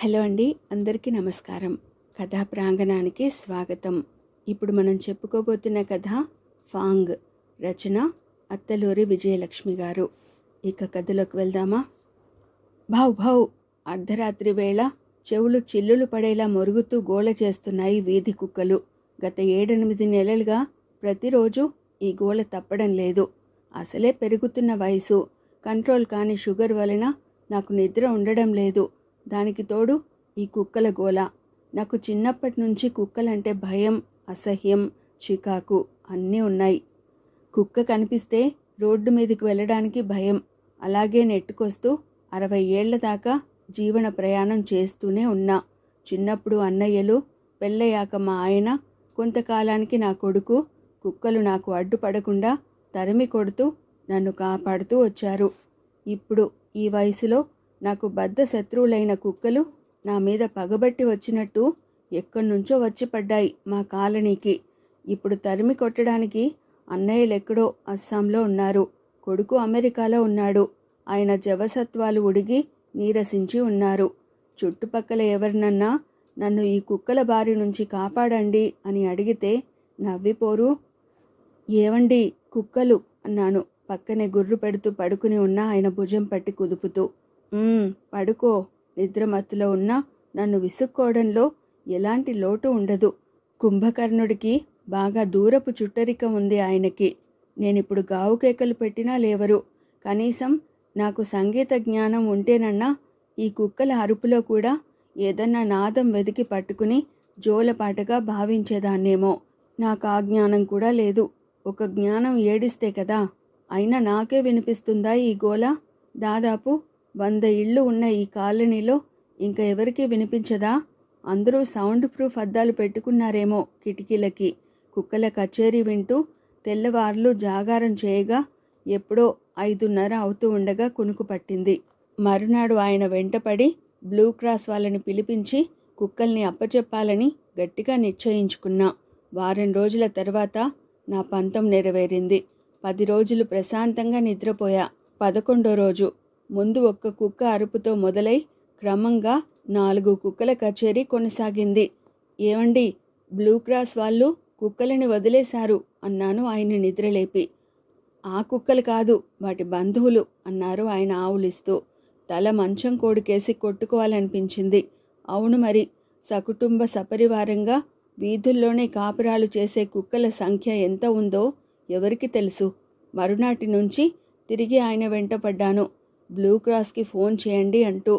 Hello అండి అందరికీ నమస్కారం. కథా ప్రాంగణానికి స్వాగతం. ఇప్పుడు మనం చెప్పుకోబోతున్న కథ ఫాంగ్ రచన అత్తలూరి విజయలక్ష్మి గారు. ఇక కథలోకి వెళ్దామా? భావ్ భావ్ అర్ధరాత్రి వేళ చెవులు చిల్లులు పడేలా మొరుగుతూ గోల చేస్తున్నాయి వీధి కుక్కలు. గత ఏడెనిమిది నెలలుగా ప్రతిరోజు ఈ గోల తప్పడం లేదు. అసలే పెరుగుతున్న వయసు. కంట్రోల్ కాని షుగర్ వలన నాకు నిద్ర ఉండడం లేదు. దానికి తోడు ఈ కుక్కల గోల. నాకు చిన్నప్పటి నుంచి కుక్కలంటే భయం అసహ్యం చికాకు అన్నీ ఉన్నాయి. కుక్క కనిపిస్తే రోడ్డు మీదకి వెళ్ళడానికి భయం. అలాగే నెట్టుకొస్తూ అరవై ఏళ్ళ దాకా జీవన ప్రయాణం చేస్తూనే ఉన్నా. చిన్నప్పుడు అన్నయ్యలు పెళ్ళయ్యాక మా ఆయన కొంతకాలానికి నా కొడుకు కుక్కలు నాకు అడ్డుపడకుండా తరిమి కొడుతూ నన్ను కాపాడుతూ వచ్చారు. ఇప్పుడు ఈ వయసులో నాకు బద్ద శత్రువులైన కుక్కలు నా మీద పగబట్టి వచ్చినట్టు ఎక్కడి నుంచో వచ్చి పడ్డాయి మా కాలనీకి. ఇప్పుడు తరిమి కొట్టడానికి అన్నయ్యలెక్కడో అస్సాంలో ఉన్నారు. కొడుకు అమెరికాలో ఉన్నాడు. ఆయన జవసత్వాలు ఉడిగి నీరసించి ఉన్నారు. చుట్టుపక్కల ఎవరినన్నా నన్ను ఈ కుక్కల బారి నుంచి కాపాడండి అని అడిగితే నవ్విపోరు. ఏవండి కుక్కలు అన్నాను. పక్కనే గుర్రు పెడుతూ పడుకుని ఉన్న ఆయన భుజం పట్టి కుదుపుతూ. పడుకో. నిద్రమత్తులో ఉన్నా నన్ను విసుక్కోవడంలో ఎలాంటి లోటు ఉండదు. కుంభకర్ణుడికి బాగా దూరపు చుట్టరిక ఉంది ఆయనకి. నేనిప్పుడు గావు కేకలు పెట్టినా లేవరు. కనీసం నాకు సంగీత జ్ఞానం ఉంటేనన్నా ఈ కుక్కల అరుపులో కూడా ఏదన్నా నాదం వెతికి పట్టుకుని జోలపాటగా భావించేదాన్నేమో. నాకు ఆ జ్ఞానం కూడా లేదు. ఒక జ్ఞానం ఏడిస్తే కదా అయినా నాకే వినిపిస్తుందా ఈ గోల దాదాపు వంద ఇళ్ళు ఉన్న ఈ కాలనీలో ఇంకా ఎవరికీ వినిపించదా? అందరూ సౌండ్ ప్రూఫ్ అద్దాలు పెట్టుకున్నారేమో కిటికీలకి. కుక్కల కచేరీ వింటూ తెల్లవార్లు జాగారం చేయగా ఎప్పుడో ఐదున్నర అవుతూ ఉండగా కునుకు పట్టింది. మరునాడు ఆయన వెంటపడి బ్లూ క్రాస్ వాళ్ళని పిలిపించి కుక్కల్ని అప్పచెప్పాలని గట్టిగా నిశ్చయించుకున్నా. వారం రోజుల తర్వాత నా పంతం నెరవేరింది. పది రోజులు ప్రశాంతంగా నిద్రపోయా. పదకొండో రోజు ముందు ఒక్క కుక్క అరుపుతో మొదలై క్రమంగా నాలుగు కుక్కల కచేరీ కొనసాగింది. ఏమండి బ్లూ క్రాస్ వాళ్ళు కుక్కలని వదిలేశారు అన్నాను ఆయన నిద్రలేపి. ఆ కుక్కలు కాదు వాటి బంధువులు అన్నారు ఆయన ఆవులిస్తూ. తల మంచం కోడికేసి కొట్టుకోవాలనిపించింది. అవును మరి సకుటుంబ సపరివారంగా వీధుల్లోనే కాపురాలు చేసే కుక్కల సంఖ్య ఎంత ఉందో ఎవరికి తెలుసు? మరునాటి నుంచి తిరిగి ఆయన వెంటపడ్డాను బ్లూ క్రాస్కి ఫోన్ చేయండి అంటూ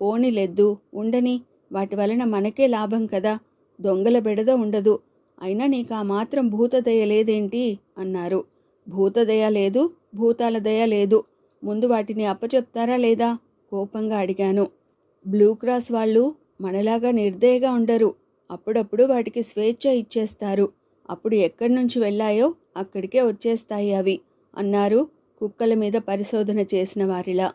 పోనీలెద్దు ఉండని. వాటి వలన మనకే లాభం కదా. దొంగల బెడద ఉండదు. అయినా నీకు ఆ మాత్రం భూతదయ లేదేంటి? అన్నారు. భూతదయ లేదు భూతాల దయ లేదు. ముందు వాటిని అప్పచెప్తారా లేదా? కోపంగా అడిగాను. బ్లూ క్రాస్ వాళ్ళు మనలాగా నిర్దయగా ఉండరు. అప్పుడప్పుడు వాటికి స్వేచ్ఛ ఇచ్చేస్తారు. అప్పుడు ఎక్కడి నుంచి వెళ్ళాయో అక్కడికే వచ్చేస్తాయి అవి అన్నారు కుక్కల మీద పరిశోధన చేసిన వారిలా.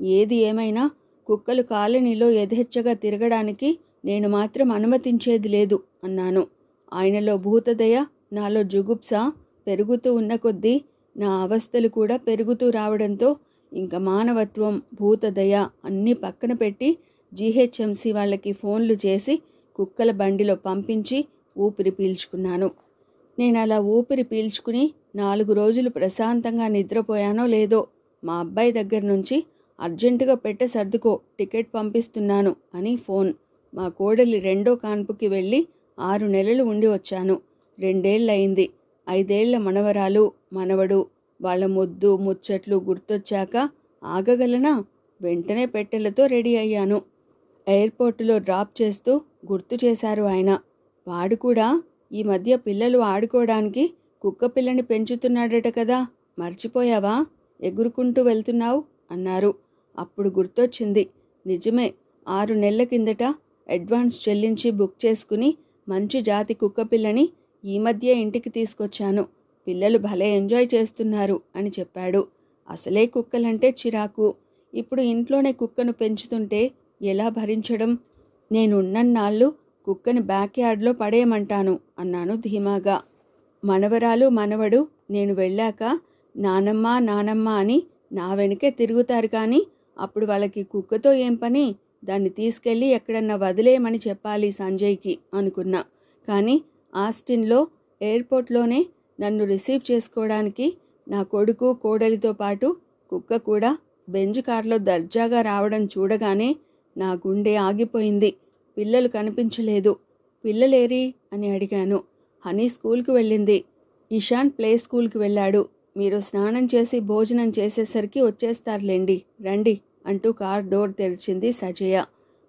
ఏది ఏమైనా కుక్కలు కాలనీలో యథేచ్ఛగా తిరగడానికి నేను మాత్రం అనుమతించేది లేదు అన్నాను. ఆయనలో భూతదయ నాలో జుగుప్స పెరుగుతూ ఉన్న కొద్దీ నా అవస్థలు కూడా పెరుగుతూ రావడంతో ఇంకా మానవత్వం భూతదయ అన్నీ పక్కన పెట్టి జీహెచ్ఎంసీ వాళ్ళకి ఫోన్లు చేసి కుక్కల బండిలో పంపించి ఊపిరి పీల్చుకున్నాను. నేను అలా ఊపిరి పీల్చుకుని నాలుగు రోజులు ప్రశాంతంగా నిద్రపోయానో లేదో మా అబ్బాయి దగ్గర నుంచి అర్జెంటుగా పెట్టే సర్దుకో టికెట్ పంపిస్తున్నాను అని ఫోన్. మా కోడలి రెండో కాన్పుకి వెళ్ళి ఆరు నెలలు ఉండి వచ్చాను. రెండేళ్ళయింది ఐదేళ్ళ మనవరాలు మనవడు వాళ్ళ ముద్దు ముచ్చట్లు గుర్తొచ్చాక ఆగగలనా? వెంటనే పెట్టెలతో రెడీ అయ్యాను. ఎయిర్పోర్టులో డ్రాప్ చేస్తూ గుర్తు చేశారు ఆయన. వాడు కూడా ఈ మధ్య పిల్లలు ఆడుకోవడానికి కుక్క పిల్లని పెంచుతున్నాడట కదా. మర్చిపోయావా? ఎగురుకుంటూ వెళ్తున్నావు అన్నారు. అప్పుడు గుర్తొచ్చింది. నిజమే ఆరు నెలల కిందట అడ్వాన్స్ చెల్లించి బుక్ చేసుకుని మంచి జాతి కుక్క పిల్లని ఈ మధ్య ఇంటికి తీసుకొచ్చాను. పిల్లలు భలే ఎంజాయ్ చేస్తున్నారు అని చెప్పాడు. అసలే కుక్కలంటే చిరాకు. ఇప్పుడు ఇంట్లోనే కుక్కను పెంచుతుంటే ఎలా భరించడం? నేనున్నన్నాళ్ళు కుక్కని బ్యాక్ యార్డ్లో పడేయమంటాను అన్నాను ధీమాగా. మనవరాలు మనవడు నేను వెళ్ళాక నానమ్మ నానమ్మ అని నా వెనకే తిరుగుతారు కానీ అప్పుడు వాళ్ళకి కుక్కతో ఏం పని? దాన్ని తీసుకెళ్ళి ఎక్కడన్నా వదిలేయమని చెప్పాలి సంజయ్కి అనుకున్నా. కానీ ఆస్టిన్లో ఎయిర్పోర్ట్లోనే నన్ను రిసీవ్ చేసుకోవడానికి నా కొడుకు కోడలితో పాటు కుక్క కూడా బెంజ్ కార్లో దర్జాగా రావడం చూడగానే నా గుండె ఆగిపోయింది. పిల్లలు కనిపించలేదు. పిల్లలేరి? అని అడిగాను. హనీ స్కూల్కి వెళ్ళింది. ఇషాన్ ప్లే స్కూల్కి వెళ్ళాడు. మీరు స్నానం చేసి భోజనం చేసేసరికి వచ్చేస్తారులేండి. రండి అంటూ కార్ డోర్ తెరిచింది సజయ.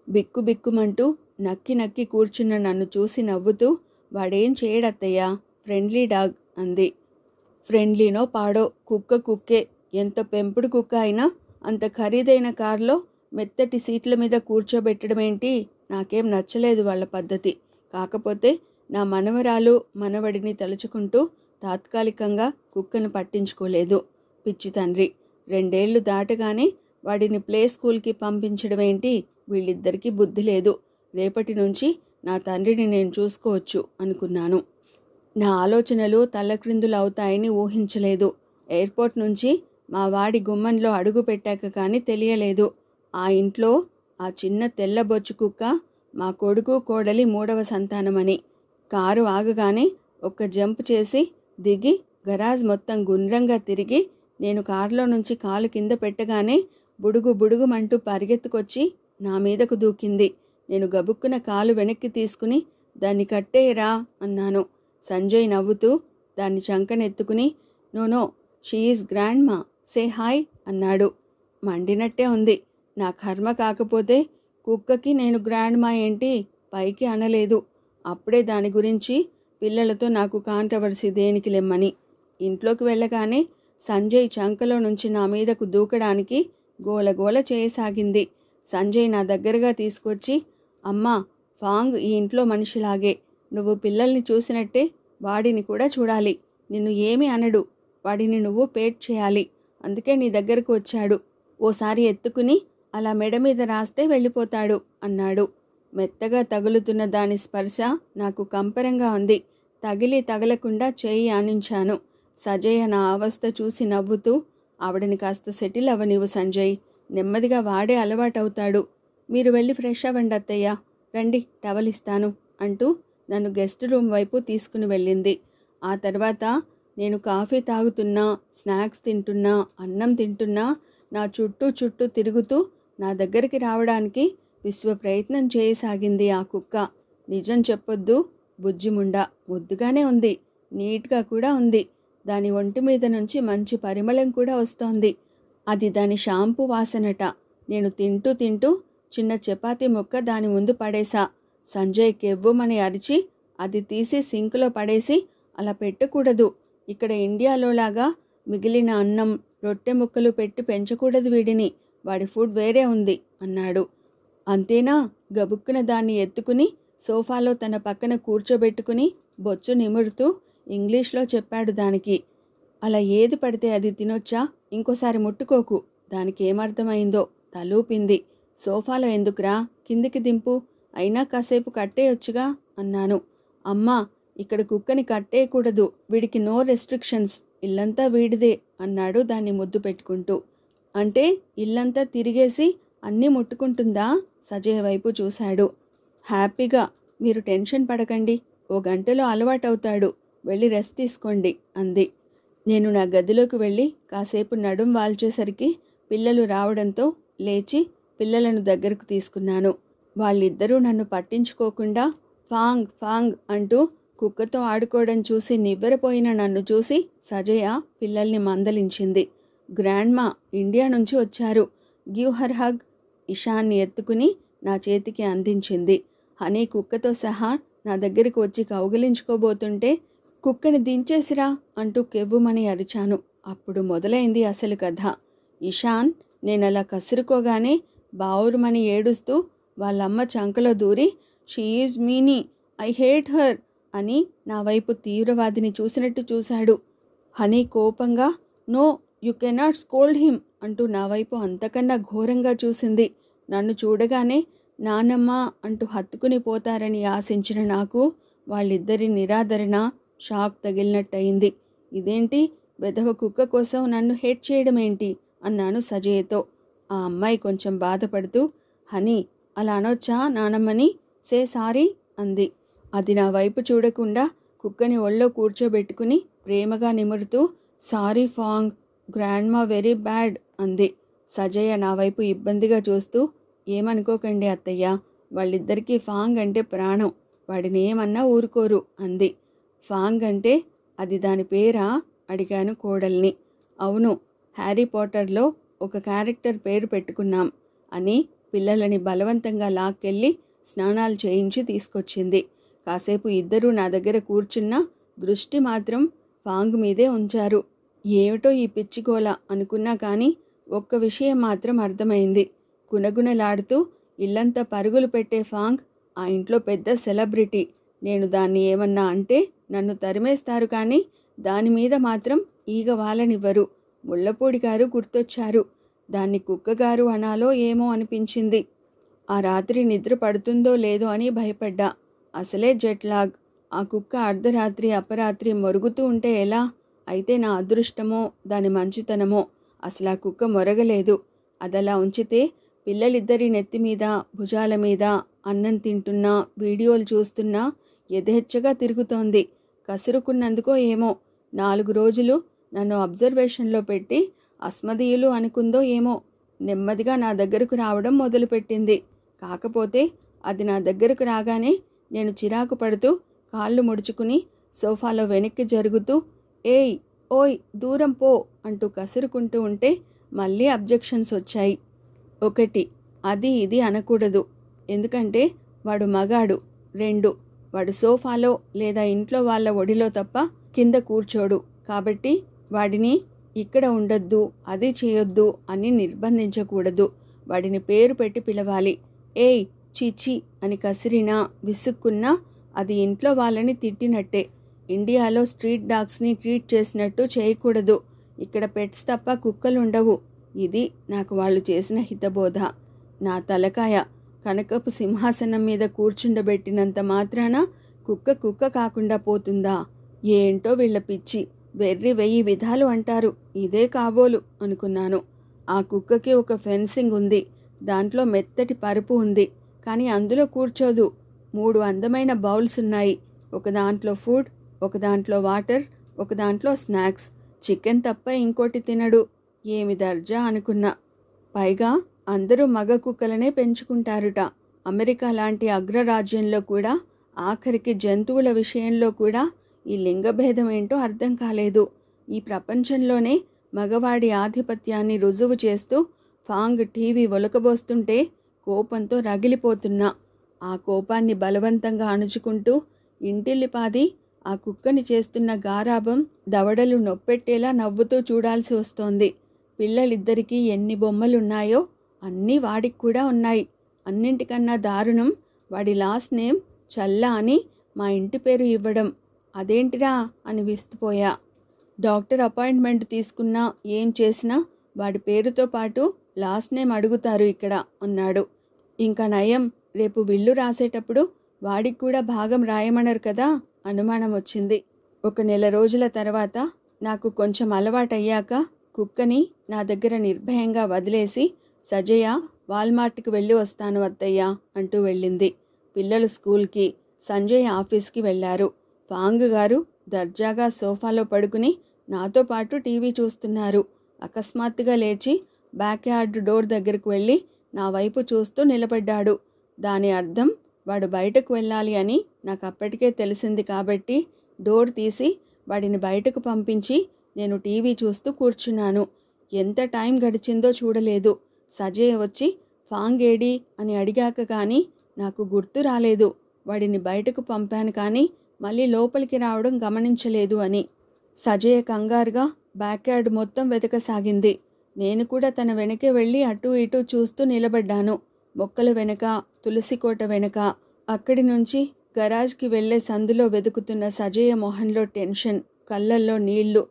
బిక్కు బిక్కుమంటూ నక్కి నక్కి కూర్చున్న నన్ను చూసి నవ్వుతూ వాడేం చేయడత్తయ్యా? ఫ్రెండ్లీ డాగ్ అంది. ఫ్రెండ్లీనో పాడో? కుక్క కుక్కే. ఎంత పెంపుడు కుక్క అయినా అంత ఖరీదైన కారులో మెత్తటి సీట్ల మీద కూర్చోబెట్టడం ఏంటి నాకేం నచ్చలేదు వాళ్ళ పద్ధతి. కాకపోతే నా మనవరాలు మనవడిని తలుచుకుంటూ తాత్కాలికంగా కుక్కను పట్టించుకోలేదు. పిచ్చి తండ్రి. రెండేళ్ళు దాటగానే వాడిని ప్లే స్కూల్కి పంపించడం ఏంటి? వీళ్ళిద్దరికీ బుద్ధి లేదు. రేపటి నుంచి నా తండ్రిని నేను చూసుకోవచ్చు అనుకున్నాను. నా ఆలోచనలు తల్లక్రిందులు అవుతాయని ఊహించలేదు. ఎయిర్పోర్ట్ నుంచి మా వాడి గుమ్మంలో అడుగు పెట్టాక కానీ తెలియలేదు. ఆ ఇంట్లో ఆ చిన్న తెల్లబొచ్చు కుక్క మా కొడుకు కోడలి మూడవ సంతానమని. కారు ఆగగానే ఒక్క జంప్ చేసి దిగి గరాజ్ మొత్తం గుండ్రంగా తిరిగి నేను కారులో నుంచి కాలు కింద పెట్టగానే బుడుగు బుడుగుమంటూ పరిగెత్తుకొచ్చి నా మీదకు దూకింది. నేను గబుక్కున కాలు వెనక్కి తీసుకుని దాన్ని కట్టేయరా అన్నాను. సంజయ్ నవ్వుతూ దాన్ని చంకనెత్తుకుని నోనో షీఈస్ గ్రాండ్ మా సే హాయ్ అన్నాడు. మండినట్టే ఉంది. నా కర్మ కాకపోతే కుక్కకి నేను గ్రాండ్ మా ఏంటి? పైకి అనలేదు. అప్పుడే దాని గురించి పిల్లలతో నాకు కాంట్రవర్సీ దేనికి లెమ్మని. ఇంట్లోకి వెళ్ళగానే సంజయ్ చంకలో నుంచి నా మీదకు దూకడానికి గోలగోల చేయసాగింది. సంజయ్ నా దగ్గరగా తీసుకొచ్చి అమ్మా ఫాంగ్ ఈ ఇంట్లో మనిషిలాగే. నువ్వు పిల్లల్ని చూసినట్టే వాడిని కూడా చూడాలి. నిన్ను ఏమి అనడు. వాడిని నువ్వు పేట్ చేయాలి. అందుకే నీ దగ్గరకు వచ్చాడు. ఓసారి ఎత్తుకుని అలా మెడ మీద రాస్తే వెళ్ళిపోతాడు అన్నాడు. మెత్తగా తగులుతున్న దాని స్పర్శ నాకు కంపరంగా ఉంది. తగిలి తగలకుండా చేయి ఆనించాను. సజయ్ నా అవస్థ చూసి నవ్వుతూ ఆవిడని కాస్త సెటిల్ అవ్వనివ్వు సంజయ్. నెమ్మదిగా వాడే అలవాటవుతాడు. మీరు వెళ్ళి ఫ్రెష్ అవ్వండి అత్తయ్య. రండి టవలిస్తాను అంటూ నన్ను గెస్ట్ రూమ్ వైపు తీసుకుని వెళ్ళింది. ఆ తర్వాత నేను కాఫీ తాగుతున్నా స్నాక్స్ తింటున్నా అన్నం తింటున్నా నా చుట్టూ చుట్టూ తిరుగుతూ నా దగ్గరికి రావడానికి విశ్వ ప్రయత్నం చేయసాగింది ఆ కుక్క. నిజం చెప్పొద్దు బుజ్జిముండ. ముద్దుగానే ఉంది. నీట్గా కూడా ఉంది. దాని ఒంటి మీద నుంచి మంచి పరిమళం కూడా వస్తోంది. అది దాని షాంపూ వాసనట. నేను తింటూ తింటూ చిన్న చపాతీ ముక్క దాని ముందు పడేసా సంజయ్ కెవ్వుమని అరిచి అది తీసి సింకులో పడేసి అలా పెట్టకూడదు. ఇక్కడ ఇండియాలో లాగా మిగిలిన అన్నం రొట్టె ముక్కలు పెట్టి పెంచకూడదు వీడిని. వాడి ఫుడ్ వేరే ఉంది అన్నాడు. అంతేనా? గబుక్కున దాన్ని ఎత్తుకుని సోఫాలో తన పక్కన కూర్చోబెట్టుకుని బొచ్చు నిమురుతూ ఇంగ్లీష్లో చెప్పాడు దానికి. అలా ఏది పడితే అది తినొచ్చా? ఇంకోసారి ముట్టుకోకు. దానికి ఏమర్థమైందో తలూపింది. సోఫాలో ఎందుకురా? కిందికి దింపు. అయినా కాసేపు కట్టేయొచ్చుగా అన్నాను. అమ్మా ఇక్కడ కుక్కని కట్టేయకూడదు. వీడికి నో రెస్ట్రిక్షన్స్. ఇల్లంతా వీడిదే అన్నాడు దాన్ని ముద్దు పెట్టుకుంటూ. అంటే ఇల్లంతా తిరిగేసి అన్నీ ముట్టుకుంటుందా? సజయ్ వైపు చూశాడు. హ్యాపీగా మీరు టెన్షన్ పడకండి. ఓ గంటలో అలవాటవుతాడు. వెళ్ళి రెస్ట్ తీసుకోండి అంది. నేను నా గదిలోకి వెళ్ళి కాసేపు నడుం వాల్చేసరికి పిల్లలు రావడంతో లేచి పిల్లలను దగ్గరకు తీసుకున్నాను. వాళ్ళిద్దరూ నన్ను పట్టించుకోకుండా ఫాంగ్ ఫాంగ్ అంటూ కుక్కతో ఆడుకోవడం చూసి నివ్వెరపోయిన నన్ను చూసి సజయ పిల్లల్ని మందలించింది. గ్రాండ్మా ఇండియా నుంచి వచ్చారు. గివ్ హర్ హగ్ ఇషాన్ని ఎత్తుకుని నా చేతికి అందించింది. హనీ కుక్కతో సహా నా దగ్గరికి వచ్చి కౌగిలించుకోబోతుంటే కుక్కని దించేసిరా అంటూ కెవ్వుమని అరిచాను. అప్పుడు మొదలైంది అసలు కథ. ఇషాన్ నేనలా కసురుకోగానే బావురుమని ఏడుస్తూ వాళ్ళమ్మ చంకలో దూరి she is meanie I hate her అని నా వైపు తీవ్రవాదిని చూసినట్టు చూశాడు. హనీ కోపంగా no you cannot scold him అంటూ నా వైపు అంతకన్నా ఘోరంగా చూసింది. నన్ను చూడగానే నానమ్మ అంటూ హత్తుకుని పోతారని ఆశించిన నాకు వాళ్ళిద్దరి నిరాదరణ షాక్ తగిలినట్టయింది. ఇదేంటి? వెధవ కుక్క కోసం నన్ను హెడ్ చేయడం ఏంటి అన్నాను సజయ్తో ఆ అమ్మాయి కొంచెం బాధపడుతూ హనీ అలా అనొచ్చా నానమ్మని? సే సారీ అంది. అది నా వైపు చూడకుండా కుక్కని ఒళ్ళో కూర్చోబెట్టుకుని ప్రేమగా నిమురుతూ సారీ ఫాంగ్ గ్రాండ్మా వెరీ బ్యాడ్ అంది. సజయ్య నా వైపు ఇబ్బందిగా చూస్తూ ఏమనుకోకండి అత్తయ్య వాళ్ళిద్దరికీ ఫాంగ్ అంటే ప్రాణం వాడిని ఏమన్నా ఊరుకోరు అంది. ఫాంగ్ అంటే అది దాని పేరా? అడిగాను కోడల్ని. అవును హ్యారీ పాటర్లో ఒక క్యారెక్టర్ పేరు పెట్టుకున్నాం అని పిల్లలని బలవంతంగా లాక్కెళ్ళి స్నానాలు చేయించి తీసుకొచ్చింది. కాసేపు ఇద్దరూ నా దగ్గర కూర్చున్నా దృష్టి మాత్రం ఫాంగ్ మీదే ఉంచారు. ఏమిటో ఈ పిచ్చిగోల అనుకున్నా కానీ ఒక్క విషయం మాత్రం అర్థమైంది. గుణగుణలాడుతూ ఇల్లంతా పరుగులు పెట్టే ఫాంగ్ ఆ ఇంట్లో పెద్ద సెలబ్రిటీ. నేను దాన్ని ఏమన్నా అంటే నన్ను తరిమేస్తారు కానీ దాని మీద మాత్రం ఈగ వాలనివ్వరు. ముళ్ళపూడి గారు గుర్తొచ్చారు. దాన్ని కుక్కగారు అనాలో ఏమో అనిపించింది. ఆ రాత్రి నిద్ర పడుతుందో లేదో అని భయపడ్డా. అసలే జెట్లాగ్ ఆ కుక్క అర్ధరాత్రి అపరాత్రి మరుగుతూ ఉంటే ఎలా? అయితే నా అదృష్టమో దాని మంచితనమో అసలు ఆ కుక్క మొరగలేదు. అదలా ఉంచితే పిల్లలిద్దరి నెత్తి మీద భుజాల మీద అన్నం తింటున్నా వీడియోలు చూస్తున్నా యథేచ్ఛగా తిరుగుతోంది. కసురుకున్నందుకో ఏమో నాలుగు రోజులు నన్ను అబ్జర్వేషన్లో పెట్టి అస్మదీయులు అనుకుందో ఏమో నెమ్మదిగా నా దగ్గరకు రావడం మొదలుపెట్టింది. కాకపోతే అది నా దగ్గరకు రాగానే నేను చిరాకు పడుతూ కాళ్ళు ముడుచుకుని సోఫాలో వెనక్కి జరుగుతూ ఏయ్ ఓయ్ దూరం పో అంటూ కసురుకుంటూ ఉంటే మళ్ళీ అబ్జెక్షన్స్ వచ్చాయి. ఒకటి అది ఇది అనకూడదు. ఎందుకంటే వాడు మగాడు. రెండు వాడు సోఫాలో లేదా ఇంట్లో వాళ్ళ ఒడిలో తప్ప కింద కూర్చోడు. కాబట్టి వాడిని ఇక్కడ ఉండొద్దు అది చేయొద్దు అని నిర్బంధించకూడదు. వాడిని పేరు పెట్టి పిలవాలి. ఏయ్ చీచి అని కసిరినా విసుక్కున్నా అది ఇంట్లో వాళ్ళని తిట్టినట్టే. ఇండియాలో స్ట్రీట్ డాగ్స్ని ట్రీట్ చేసినట్టు చేయకూడదు. ఇక్కడ పెట్స్ తప్ప కుక్కలు ఉండవు ఇది నాకు వాళ్ళు చేసిన హితబోధ. నా తలకాయ కనకపు సింహాసనం మీద కూర్చుండబెట్టినంత మాత్రాన కుక్క కుక్క కాకుండా పోతుందా? ఏంటో వీళ్ళ పిచ్చి. వెర్రి వెయ్యి విధాలు అంటారు. ఇదే కాబోలు అనుకున్నాను. ఆ కుక్కకి ఒక ఫెన్సింగ్ ఉంది. దాంట్లో మెత్తటి పరుపు ఉంది. కానీ అందులో కూర్చోదు. మూడు అందమైన బౌల్స్ ఉన్నాయి. ఒక దాంట్లో ఫుడ్ ఒక దాంట్లో వాటర్ ఒక దాంట్లో స్నాక్స్. చికెన్ తప్ప ఇంకోటి తినడు. ఏమి దర్జా అనుకున్నా. పైగా అందరూ మగ కుక్కలనే పెంచుకుంటారుట. అమెరికా లాంటి అగ్రరాజ్యంలో కూడా ఆఖరికి జంతువుల విషయంలో కూడా ఈ లింగభేదం ఏంటో అర్థం కాలేదు. ఈ ప్రపంచంలోనే మగవాడి ఆధిపత్యాన్ని రుజువు చేస్తూ ఫాంగ్ టీవీ ఒలకబోస్తుంటే కోపంతో రగిలిపోతున్నా. ఆ కోపాన్ని బలవంతంగా అణుచుకుంటూ ఇంటిల్లిపాది ఆ కుక్కని చేస్తున్న గారాభం దవడలు నొప్పెట్టేలా నవ్వుతూ చూడాల్సి వస్తోంది. పిల్లలిద్దరికీ ఎన్ని బొమ్మలున్నాయో అన్నీ వాడికి కూడా ఉన్నాయి. అన్నింటికన్నా దారుణం వాడి లాస్ట్ నేమ్ చల్లా అని మా ఇంటి పేరు ఇవ్వడం. అదేంటిరా అని విస్తుపోయా. డాక్టర్ అపాయింట్మెంట్ తీసుకున్నా ఏం చేసినా వాడి పేరుతో పాటు లాస్ట్ నేమ్ అడుగుతారు ఇక్కడ అన్నాడు. ఇంకా నయం రేపు విల్లు రాసేటప్పుడు వాడికి కూడా భాగం రాయమన్నారు కదా. అనుమానం వచ్చింది. ఒక నెల రోజుల తర్వాత నాకు కొంచెం అలవాటయ్యాక కుక్కని నా దగ్గర నిర్భయంగా వదిలేసి సజయ వాల్మార్ట్కి వెళ్ళి వస్తాను అత్తయ్య అంటూ వెళ్ళింది. పిల్లలు స్కూల్కి సంజయ్ ఆఫీస్కి వెళ్ళారు. పాంగ్ గారు దర్జాగా సోఫాలో పడుకుని నాతో పాటు టీవీ చూస్తున్నారు. అకస్మాత్తుగా లేచి బ్యాక్ యార్డ్ డోర్ దగ్గరకు వెళ్ళి నా వైపు చూస్తూ నిలబడ్డాడు. దాని అర్థం వాడు బయటకు వెళ్ళాలి అని నాకు అప్పటికే తెలిసింది కాబట్టి డోర్ తీసి వాడిని బయటకు పంపించి నేను టీవీ చూస్తూ కూర్చున్నాను. ఎంత టైం గడిచిందో చూడలేదు. సజయ్ వచ్చి ఫాంగేడి అని అడిగాక కానీ నాకు గుర్తు రాలేదు. వాడిని బయటకు పంపాను కానీ మళ్ళీ లోపలికి రావడం గమనించలేదు అని. సజయ కంగారుగా బ్యాక్యార్డ్ మొత్తం వెతకసాగింది. నేను కూడా తన వెనకే వెళ్ళి అటూ ఇటూ చూస్తూ నిలబడ్డాను. మొక్కల వెనక తులసికోట వెనక అక్కడి నుంచి గరాజ్కి వెళ్ళే సందులో వెతుకుతున్న సజయ మొహంలో టెన్షన్ కళ్ళల్లో నీళ్ళు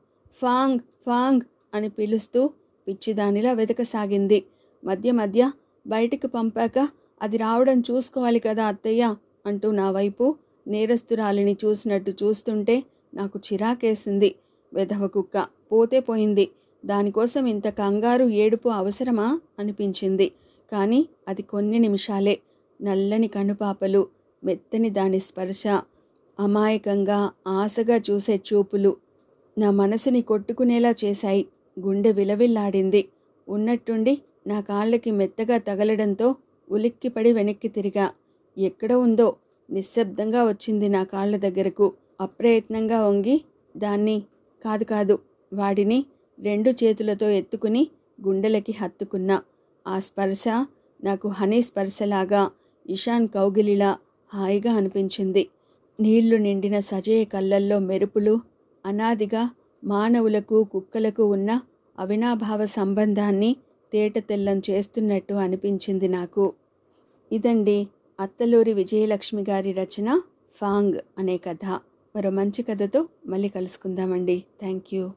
ఫాంగ్ ఫాంగ్ అని పిలుస్తూ పిచ్చిదానిలా వెతకసాగింది. మధ్య మధ్య బయటికి పంపాక అది రావడం చూసుకోవాలి కదా అత్తయ్య అంటూ నా వైపు నేరస్తురాలిని చూసినట్టు చూస్తుంటే నాకు చిరాకేసింది. వెధవ కుక్క పోతే పోయింది. దానికోసం ఇంత కంగారు ఏడుపు అవసరమా? అనిపించింది. కానీ అది కొన్ని నిమిషాలే. నల్లని కనుపాపలు మెత్తని దాని స్పర్శ అమాయకంగా ఆశగా చూసే చూపులు నా మనసుని కొట్టుకునేలా చేశాయి. గుండె విలవిల్లాడింది. ఉన్నట్టుండి నా కాళ్ళకి మెత్తగా తగలడంతో ఉలిక్కిపడి వెనక్కి తిరిగా. ఎక్కడ ఉందో నిశ్శబ్దంగా వచ్చింది నా కాళ్ళ దగ్గరకు. అప్రయత్నంగా వంగి దాన్ని కాదు కాదు వాడిని రెండు చేతులతో ఎత్తుకుని గుండెలకి హత్తుకున్నా. ఆ స్పర్శ నాకు హనీ స్పర్శలాగా ఇషాన్ కౌగిలిలా హాయిగా అనిపించింది. నీళ్ళు నిండిన సజయ కళ్ళల్లో మెరుపులు అనాదిగా మానవులకు కుక్కలకు ఉన్న అవినాభావ సంబంధాన్ని తేటతెల్లం చేస్తున్నట్టు అనిపించింది నాకు. ఇదండి అత్తలూరి విజయలక్ష్మి గారి రచన ఫాంగ్ అనే కథ. మరో మంచి కథతో మళ్ళీ కలుసుకుందామండి. Thank you.